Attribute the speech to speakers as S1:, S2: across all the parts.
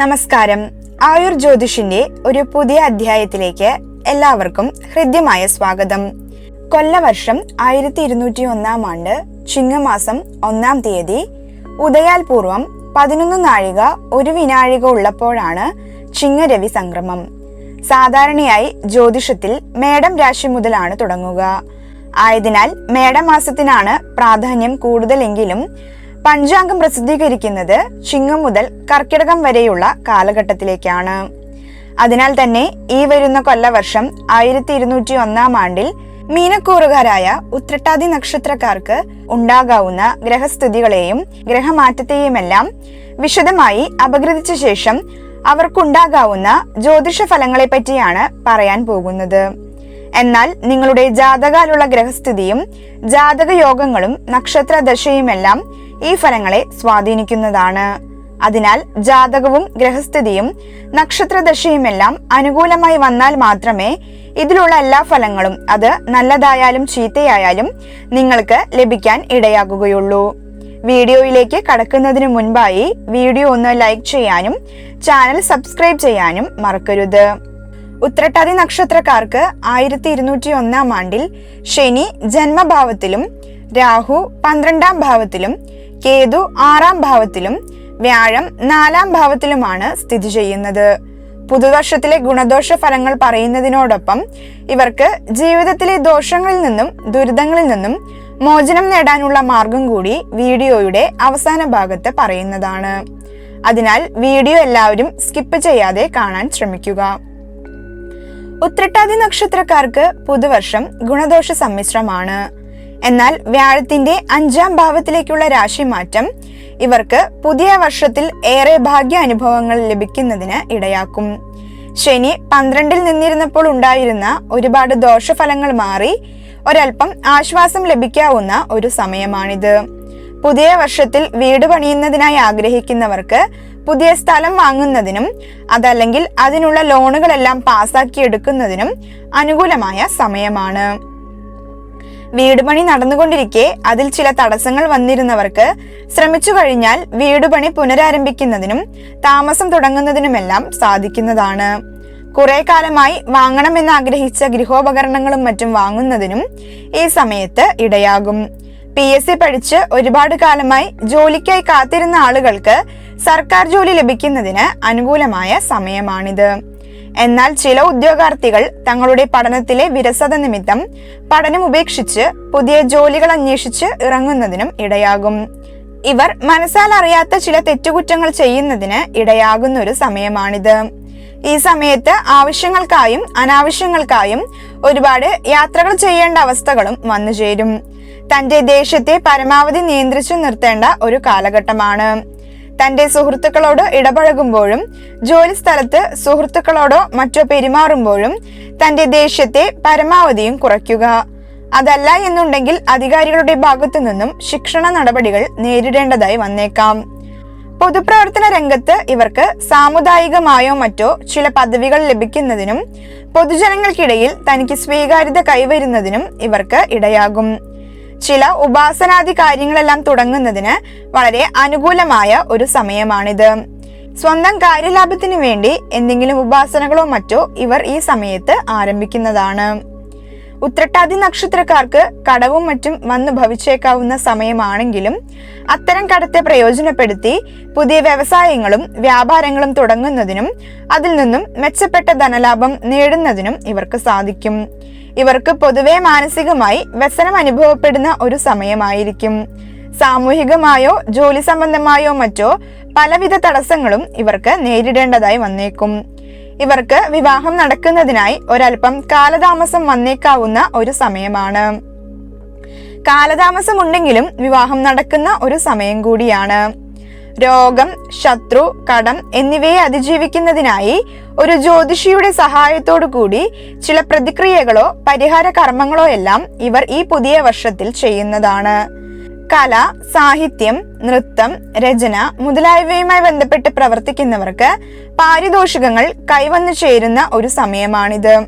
S1: നമസ്കാരം. ആയുർ ജ്യോതിഷിന്റെ ഒരു പുതിയ അധ്യായത്തിലേക്ക് എല്ലാവർക്കും ഹൃദ്യമായ സ്വാഗതം. കൊല്ലവർഷം ആയിരത്തി ഇരുന്നൂറ്റി ഒന്നാം ആണ്ട് ചിങ്ങമാസം ഒന്നാം തീയതി ഉദയാൽപൂർവം പതിനൊന്ന് നാഴിക ഒരു വിനാഴിക ഉള്ളപ്പോഴാണ് ചിങ്ങരവി സംക്രമം. സാധാരണയായി ജ്യോതിഷത്തിൽ മേടം രാശി മുതലാണ് തുടങ്ങുക. ആയതിനാൽ മേടമാസത്തിനാണ് പ്രാധാന്യം കൂടുതലെങ്കിലും പഞ്ചാംഗം പ്രസിദ്ധീകരിക്കുന്നത് ചിങ്ങം മുതൽ കർക്കിടകം വരെയുള്ള കാലഘട്ടത്തിലേക്കാണ്. അതിനാൽ തന്നെ ഈ വരുന്ന കൊല്ലവർഷം ആയിരത്തി ഇരുന്നൂറ്റി ഒന്നാം ആണ്ടിൽ മീനക്കൂറുകാരായ ഉത്രട്ടാതി നക്ഷത്രക്കാർക്ക് ഉണ്ടാകാവുന്ന ഗ്രഹസ്ഥിതികളെയും ഗ്രഹമാറ്റത്തെയുമെല്ലാം വിശദമായി അപഗ്രഥിച്ച ശേഷം അവർക്കുണ്ടാകാവുന്ന ജ്യോതിഷ ഫലങ്ങളെ പറ്റിയാണ് പറയാൻ പോകുന്നത്. എന്നാൽ നിങ്ങളുടെ ജാതകാലുള്ള ഗ്രഹസ്ഥിതിയും ജാതക യോഗങ്ങളും നക്ഷത്ര ദശയുമെല്ലാം ഈ ഫലങ്ങളെ സ്വാധീനിക്കുന്നതാണ്. അതിനാൽ ജാതകവും ഗ്രഹസ്ഥിതിയും നക്ഷത്രദശയുമെല്ലാം അനുകൂലമായി വന്നാൽ മാത്രമേ ഇതിലുള്ള എല്ലാ ഫലങ്ങളും അത് നല്ലതായാലും ചീത്തയായാലും നിങ്ങൾക്ക് ലഭിക്കാൻ ഇടയാകുകയുള്ളൂ. വീഡിയോയിലേക്ക് കടക്കുന്നതിന് മുൻപായി വീഡിയോ ഒന്ന് ലൈക്ക് ചെയ്യാനും ചാനൽ സബ്സ്ക്രൈബ് ചെയ്യാനും മറക്കരുത്. ഉത്രട്ടാതി നക്ഷത്രക്കാർക്ക് ആയിരത്തി ഇരുന്നൂറ്റി ഒന്നാം ആണ്ടിൽ ശനി ജന്മഭാവത്തിലും രാഹു പന്ത്രണ്ടാം ഭാവത്തിലും കേതു ആറാം ഭാവത്തിലും വ്യാഴം നാലാം ഭാവത്തിലുമാണ് സ്ഥിതി ചെയ്യുന്നത്. പുതുവർഷത്തിലെ ഗുണദോഷ ഫലങ്ങൾ പറയുന്നതിനോടൊപ്പം ഇവർക്ക് ജീവിതത്തിലെ ദോഷങ്ങളിൽ നിന്നും ദുരിതങ്ങളിൽ നിന്നും മോചനം നേടാനുള്ള മാർഗം കൂടി വീഡിയോയുടെ അവസാന ഭാഗത്ത് പറയുന്നതാണ്. അതിനാൽ വീഡിയോ എല്ലാവരും സ്കിപ്പ് ചെയ്യാതെ കാണാൻ ശ്രമിക്കുക. ഉത്രട്ടാതി നക്ഷത്രക്കാർക്ക് പുതുവർഷം ഗുണദോഷ സമ്മിശ്രമാണ്. എന്നാൽ വ്യാഴത്തിന്റെ അഞ്ചാം ഭാവത്തിലേക്കുള്ള രാശിമാറ്റം ഇവർക്ക് പുതിയ വർഷത്തിൽ ഏറെ ഭാഗ്യ അനുഭവങ്ങൾ ലഭിക്കുന്നതിന് ഇടയാക്കും. ശനി പന്ത്രണ്ടിൽ നിന്നിരുന്നപ്പോൾ ഉണ്ടായിരുന്ന ഒരുപാട് ദോഷഫലങ്ങൾ മാറി ഒരൽപ്പം ആശ്വാസം ലഭിക്കാവുന്ന ഒരു സമയമാണിത്. പുതിയ വർഷത്തിൽ വീട് പണിയുന്നതിനായി ആഗ്രഹിക്കുന്നവർക്ക് പുതിയ സ്ഥലം വാങ്ങുന്നതിനും അതല്ലെങ്കിൽ അതിനുള്ള ലോണുകളെല്ലാം പാസാക്കി എടുക്കുന്നതിനും അനുകൂലമായ സമയമാണ്. വീട് പണി നടന്നുകൊണ്ടിരിക്കെ അതിൽ ചില തടസ്സങ്ങൾ വന്നിരുന്നവർക്ക് ശ്രമിച്ചു കഴിഞ്ഞാൽ വീട് പണി പുനരാരംഭിക്കുന്നതിനും താമസം തുടങ്ങുന്നതിനുമെല്ലാം സാധിക്കുന്നതാണ്. കുറെ കാലമായി വാങ്ങണമെന്ന് ആഗ്രഹിച്ച ഗൃഹോപകരണങ്ങളും മറ്റും വാങ്ങുന്നതിനും ഈ സമയത്ത് ഇടയാകും. പി എസ് സി പഠിച്ച് ഒരുപാട് കാലമായി ജോലിക്കായി കാത്തിരുന്ന ആളുകൾക്ക് സർക്കാർ ജോലി ലഭിക്കുന്നതിന് അനുകൂലമായ സമയമാണിത്. എന്നാൽ ചില ഉദ്യോഗാർത്ഥികൾ തങ്ങളുടെ പഠനത്തിലെ വിരസത നിമിത്തം പഠനം ഉപേക്ഷിച്ച് പുതിയ ജോലികൾ അന്വേഷിച്ച് ഇറങ്ങുന്നതിനും ഇടയാകും. ഇവർ മനസ്സാൽ അറിയാത്ത ചില തെറ്റുകുറ്റങ്ങൾ ചെയ്യുന്നതിന് ഇടയാകുന്ന ഒരു സമയമാണിത്. ഈ സമയത്ത് ആവശ്യങ്ങൾക്കായും അനാവശ്യങ്ങൾക്കായും ഒരുപാട് യാത്രകൾ ചെയ്യേണ്ട അവസ്ഥകളും വന്നു ചേരും തന്റെ ദേശത്തെ പരമാവധി നിയന്ത്രിച്ചു നിർത്തേണ്ട ഒരു കാലഘട്ടമാണ്. തന്റെ സുഹൃത്തുക്കളോട് ഇടപഴകുമ്പോഴും ജോലി സ്ഥലത്ത് സുഹൃത്തുക്കളോടോ മറ്റോ പെരുമാറുമ്പോഴും തന്റെ ദേഷ്യത്തെ പരമാവധിയും കുറയ്ക്കുക. അതല്ല എന്നുണ്ടെങ്കിൽ അധികാരികളുടെ ഭാഗത്തു നിന്നും ശിക്ഷണ നടപടികൾ നേരിടേണ്ടതായി വന്നേക്കാം. പൊതുപ്രവർത്തന രംഗത്ത് ഇവർക്ക് സാമുദായികമായോ മറ്റോ ചില പദവികൾ ലഭിക്കുന്നതിനും പൊതുജനങ്ങൾക്കിടയിൽ തനിക്ക് സ്വീകാര്യത കൈവരുന്നതിനും ഇവർക്ക് ഇടയാകും. ചില ഉപാസനാദി കാര്യങ്ങളെല്ലാം തുടങ്ങുന്നതിന് വളരെ അനുകൂലമായ ഒരു സമയമാണിത്. സ്വന്തം കാര്യലാഭത്തിനു വേണ്ടി എന്തെങ്കിലും ഉപാസനകളോ മറ്റോ ഇവർ ഈ സമയത്ത് ആരംഭിക്കുന്നതാണ്. ഉത്രട്ടാദി നക്ഷത്രക്കാർക്ക് കടവും മറ്റും വന്നു ഭവിച്ചേക്കാവുന്ന സമയമാണെങ്കിലും അത്തരം കടത്തെ പ്രയോജനപ്പെടുത്തി പുതിയ വ്യവസായങ്ങളും വ്യാപാരങ്ങളും തുടങ്ങുന്നതിനും അതിൽ നിന്നും മെച്ചപ്പെട്ട ധനലാഭം നേടുന്നതിനും ഇവർക്ക് സാധിക്കും. ഇവർക്ക് പൊതുവെ മാനസികമായി വ്യസനം അനുഭവപ്പെടുന്ന ഒരു സമയമായിരിക്കും. സാമൂഹികമായോ ജോലി സംബന്ധമായോ മറ്റോ പലവിധ തടസ്സങ്ങളും ഇവർക്ക് നേരിടേണ്ടതായി വന്നേക്കും. ഇവർക്ക് വിവാഹം നടക്കുന്നതിനായി ഒരൽപ്പം കാലതാമസം വന്നേക്കാവുന്ന ഒരു സമയമാണ്. കാലതാമസം ഉണ്ടെങ്കിലും വിവാഹം നടക്കുന്ന ഒരു സമയം കൂടിയാണ്. രോഗം ശത്രു കടം എന്നിവയെ അതിജീവിക്കുന്നതിനായി ഒരു ജ്യോതിഷിയുടെ സഹായത്തോടു കൂടി ചില പ്രതിക്രിയകളോ പരിഹാര കർമ്മങ്ങളോ എല്ലാം ഇവർ ഈ പുതിയ വർഷത്തിൽ ചെയ്യുന്നതാണ്. കല സാഹിത്യം നൃത്തം രചന മുതലായവയുമായി ബന്ധപ്പെട്ട് പ്രവർത്തിക്കുന്നവർക്ക് പാരിതോഷികങ്ങൾ കൈവന്നു ചേരുന്ന ഒരു സമയമാണിത്.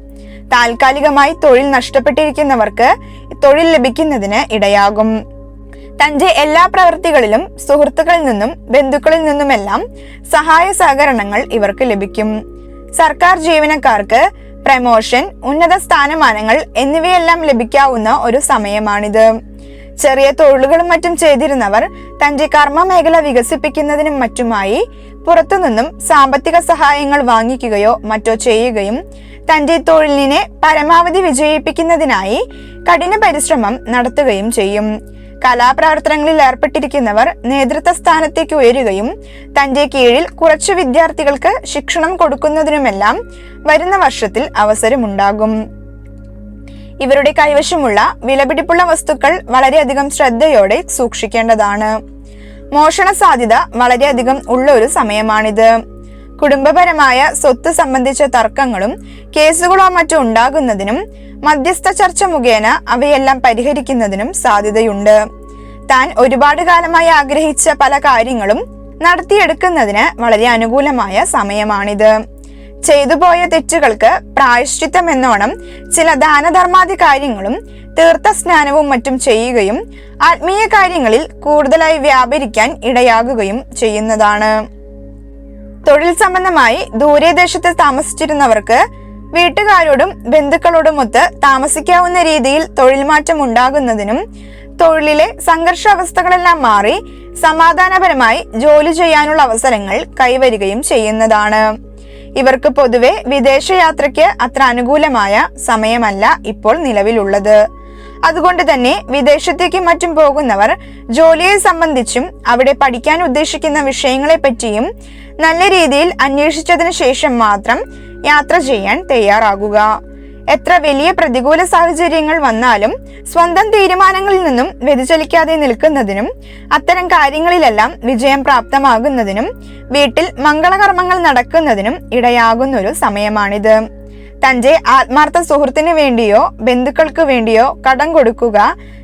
S1: താൽക്കാലികമായി തൊഴിൽ നഷ്ടപ്പെട്ടിരിക്കുന്നവർക്ക് തൊഴിൽ ലഭിക്കുന്നതിന് ഇടയാകും. തന്റെ എല്ലാ പ്രവൃത്തികളിലും സുഹൃത്തുക്കളിൽ നിന്നും ബന്ധുക്കളിൽ നിന്നുമെല്ലാം സഹായ സഹകരണങ്ങൾ ഇവർക്ക് ലഭിക്കും. സർക്കാർ ജീവനക്കാർക്ക് പ്രമോഷൻ ഉന്നത സ്ഥാനമാനങ്ങൾ എന്നിവയെല്ലാം ലഭിക്കാവുന്ന ഒരു സമയമാണിത്. ചെറിയ തൊഴിലുകളും മറ്റും ചെയ്തിരുന്നവർ തന്റെ കർമ്മ മേഖല വികസിപ്പിക്കുന്നതിനും മറ്റുമായി പുറത്തുനിന്നും സാമ്പത്തിക സഹായങ്ങൾ വാങ്ങിക്കുകയോ മറ്റോ ചെയ്യുകയും തന്റെ തൊഴിലിനെ പരമാവധി വിജയിപ്പിക്കുന്നതിനായി കഠിന പരിശ്രമം നടത്തുകയും ചെയ്യും. കലാപ്രവർത്തനങ്ങളിൽ ഏർപ്പെട്ടിരിക്കുന്നവർ നേതൃത്വ സ്ഥാനത്തേക്ക് ഉയരുകയും തന്റെ കീഴിൽ കുറച്ച് വിദ്യാർത്ഥികൾക്ക് ശിക്ഷണം കൊടുക്കുന്നതിനുമെല്ലാം വരുന്ന വർഷത്തിൽ അവസരമുണ്ടാകും. ഇവരുടെ കൈവശമുള്ള വിലപിടിപ്പുള്ള വസ്തുക്കൾ വളരെയധികം ശ്രദ്ധയോടെ സൂക്ഷിക്കേണ്ടതാണ്. മോഷണ സാധ്യത വളരെയധികം ഉള്ള ഒരു സമയമാണിത്. കുടുംബപരമായ സ്വത്ത് സംബന്ധിച്ച തർക്കങ്ങളും കേസുകളോ മറ്റോ ഉണ്ടാകുന്നതിനും മധ്യസ്ഥ ചർച്ച മുഖേന അവയെല്ലാം പരിഹരിക്കുന്നതിനും സാധ്യതയുണ്ട്. താൻ ഒരുപാട് കാലമായി ആഗ്രഹിച്ച പല കാര്യങ്ങളും നടത്തിയെടുക്കുന്നതിന് വളരെ അനുകൂലമായ സമയമാണിത്. ചെയ്തുപോയ തെറ്റുകൾക്ക് പ്രായശ്ചിത്തം എന്നോണം ചില ദാനധർമാദി കാര്യങ്ങളും തീർത്ഥ സ്നാനവും മറ്റും ചെയ്യുകയും ആത്മീയ കാര്യങ്ങളിൽ കൂടുതലായി വ്യാപരിക്കാൻ ഇടയാകുകയും ചെയ്യുന്നതാണ്. തൊഴിൽ സംബന്ധമായി ദൂരദേശത്ത് താമസിച്ചിരുന്നവർക്ക് വീട്ടുകാരോടും ബന്ധുക്കളോടുമൊത്ത് താമസിക്കാവുന്ന രീതിയിൽ തൊഴിൽ മാറ്റം ഉണ്ടാകുന്നതിനും തൊഴിലിലെ സംഘർഷാവസ്ഥകളെല്ലാം മാറി സമാധാനപരമായി ജോലി ചെയ്യാനുള്ള അവസരങ്ങൾ കൈവരികയും ചെയ്യുന്നതാണ്. ഇവർക്ക് പൊതുവെ വിദേശയാത്രയ്ക്ക് അത്ര അനുകൂലമായ സമയമല്ല ഇപ്പോൾ നിലവിലുള്ളത്. അതുകൊണ്ട് തന്നെ വിദേശത്തേക്ക് മറ്റും പോകുന്നവർ ജോലിയെ സംബന്ധിച്ചും അവിടെ പഠിക്കാൻ ഉദ്ദേശിക്കുന്ന വിഷയങ്ങളെ പറ്റിയും നല്ല രീതിയിൽ അന്വേഷിച്ചതിന് ശേഷം മാത്രം യാത്ര ചെയ്യാൻ തയ്യാറാകുക. എത്ര വലിയ പ്രതികൂല സാഹചര്യങ്ങൾ വന്നാലും സ്വന്തം തീരുമാനങ്ങളിൽ നിന്നും വ്യതിചലിക്കാതെ നിൽക്കുന്നതിനും അത്തരം കാര്യങ്ങളിലെല്ലാം വിജയം പ്രാപ്തമാകുന്നതിനും വീട്ടിൽ മംഗളകർമ്മങ്ങൾ നടക്കുന്നതിനും ഇടയാകുന്ന ഒരു സമയമാണിത്. തന്റെ ആത്മാർത്ഥ സുഹൃത്തിന് വേണ്ടിയോ ബന്ധുക്കൾക്ക് വേണ്ടിയോ കടം കൊടുക്കുക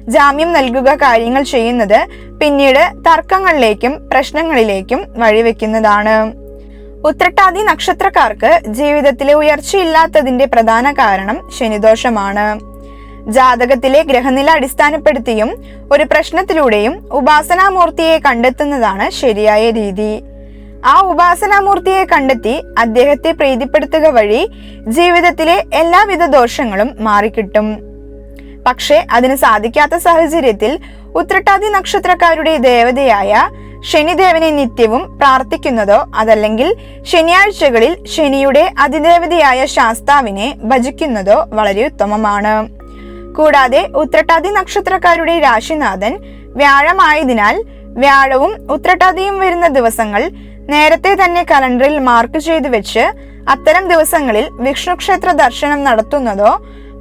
S1: ജാമ്യം നൽകുക കാര്യങ്ങൾ ചെയ്യുന്നത് പിന്നീട് തർക്കങ്ങളിലേക്കും പ്രശ്നങ്ങളിലേക്കും വഴിവെക്കുന്നതാണ്. ഉത്രട്ടാതി നക്ഷത്രക്കാർക്ക് ജീവിതത്തിലെ ഉയർച്ചയില്ലാത്തതിന്റെ പ്രധാന കാരണം ശനിദോഷമാണ്. ജാതകത്തിലെ ഗ്രഹനില അടിസ്ഥാനപ്പെടുത്തിയും ഒരു പ്രശ്നത്തിലൂടെയും ഉപാസനാമൂർത്തിയെ കണ്ടെത്തുന്നതാണ് ശരിയായ രീതി. ആ ഉപാസനാമൂർത്തിയെ കണ്ടെത്തി അദ്ദേഹത്തെ പ്രീതിപ്പെടുത്തുക വഴി ജീവിതത്തിലെ എല്ലാവിധ ദോഷങ്ങളും മാറിക്കിട്ടും. പക്ഷേ അതിന് സാധിക്കാത്ത സാഹചര്യത്തിൽ ഉത്രട്ടാതി നക്ഷത്രക്കാരുടെ ദേവതയായ ശനിദേവനെ നിത്യവും പ്രാർത്ഥിക്കുന്നതോ അതല്ലെങ്കിൽ ശനിയാഴ്ചകളിൽ ശനിയുടെ അതിദേവതയായ ശാസ്താവിനെ ഭജിക്കുന്നതോ വളരെ ഉത്തമമാണ്. കൂടാതെ ഉത്രട്ടാതി നക്ഷത്രക്കാരുടെ രാശിനാഥൻ വ്യാഴമായതിനാൽ വ്യാഴവും ഉത്രട്ടാതിയും വരുന്ന ദിവസങ്ങൾ നേരത്തെ തന്നെ കലണ്ടറിൽ മാർക്ക് ചെയ്തു വെച്ച് അത്തരം ദിവസങ്ങളിൽ വിഷ്ണുക്ഷേത്ര ദർശനം നടത്തുന്നതോ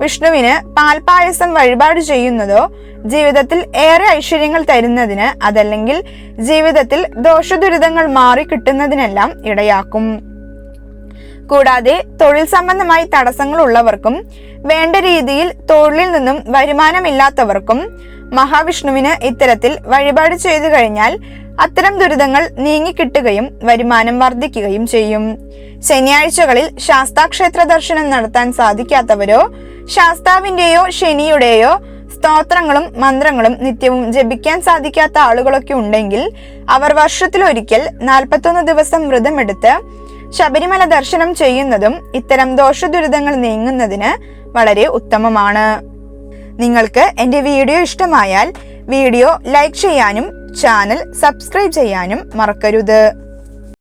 S1: വിഷ്ണുവിന് പാൽപായസം വഴിപാട് ചെയ്യുന്നതോ ജീവിതത്തിൽ ഏറെ ഐശ്വര്യങ്ങൾ തരുന്നതിന് അതല്ലെങ്കിൽ ജീവിതത്തിൽ ദോഷദുരിതങ്ങൾ മാറി കിട്ടുന്നതിനെല്ലാം ഇടയാക്കും. കൂടാതെ തൊഴിൽ സംബന്ധമായി തടസ്സങ്ങൾ ഉള്ളവർക്കും വേണ്ട രീതിയിൽ തൊഴിലിൽ നിന്നും വരുമാനമില്ലാത്തവർക്കും മഹാവിഷ്ണുവിന് ഇത്തരത്തിൽ വഴിപാട് ചെയ്തു കഴിഞ്ഞാൽ അത്തരം ദുരിതങ്ങൾ നീങ്ങിക്കിട്ടുകയും വരുമാനം വർദ്ധിക്കുകയും ചെയ്യും. ശനിയാഴ്ചകളിൽ ശാസ്താക്ഷേത്ര ദർശനം നടത്താൻ സാധിക്കാത്തവരോ ശാസ്താവിന്റെയോ ശനിയുടെയോ സ്തോത്രങ്ങളും മന്ത്രങ്ങളും നിത്യവും ജപിക്കാൻ സാധിക്കാത്ത ആളുകളൊക്കെ ഉണ്ടെങ്കിൽ അവർ വർഷത്തിലൊരിക്കൽ നാൽപ്പത്തൊന്ന് ദിവസം വ്രതമെടുത്ത് ശബരിമല ദർശനം ചെയ്യുന്നതും ഇത്തരം ദോഷദുരിതങ്ങൾ നീങ്ങുന്നതിന് വളരെ ഉത്തമമാണ്. നിങ്ങൾക്ക് എന്റെ വീഡിയോ ഇഷ്ടമായാൽ വീഡിയോ ലൈക്ക് ചെയ്യാനും ചാനൽ സബ്സ്ക്രൈബ് ചെയ്യാനും മറക്കരുത്.